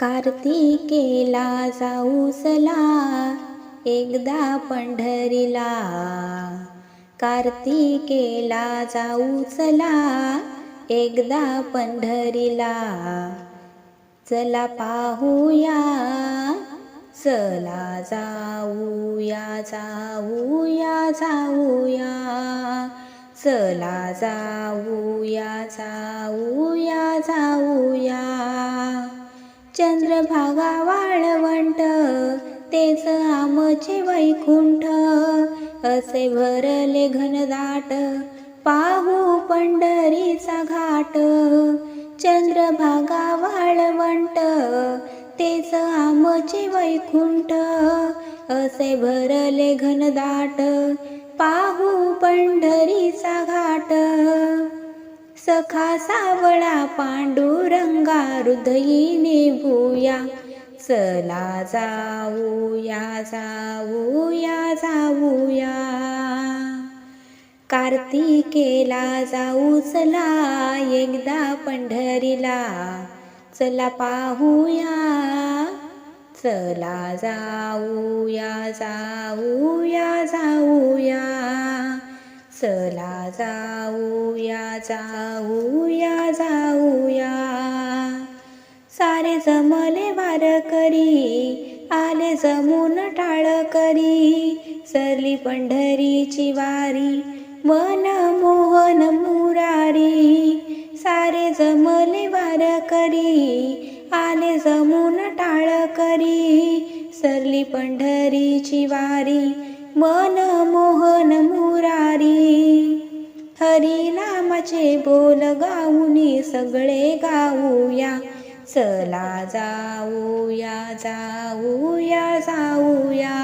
कार्तिकेला जाऊसला एकदा पंढरीला. कार्तिकेला जाऊसला एकदा पंढरीला. चला पाहूया. चला जाऊया जाऊया जाऊया. चला जाऊया जाऊया जाऊया. चंद्रभागा वाळवंट तेच आमचे वैकुंठ. असे भरले घनदाट पाहू पंढरीचा घाट. चंद्रभागा वाळवंट तेच आमचे वैकुंठ. असे भरले घनदाट पाहू पंढरीचा घाट. सखा सावळा पांडुरंगा हृदयीने भूया. चला जाऊया जाऊया जाऊया. कार्तिकेला जाऊ चला एकदा पंढरीला. चला पाहूया चला जाऊया जाऊया जाऊया. चला जाऊया जाऊया जाऊया. सारे जमले वार करी आले जमून टाळ करी. सरली पंढरीची वारी मन मोहन मुरारी. सारे जमले वार करी आले जमून टाळ करी. सरली पंढरीची वारी मन मोहन मुरारी. हरी नामाचे बोल गाऊनी सगळे गाऊया. चला जाऊया जाऊया जाऊया.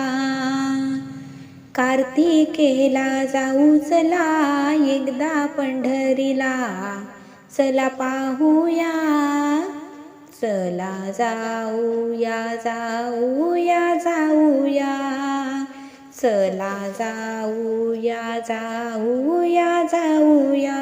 कार्तिकेला जाऊ चला एकदा पंढरीला. चला पाहूया चला जाऊया जाऊया जाऊया. चला जाऊया जाऊया जाऊया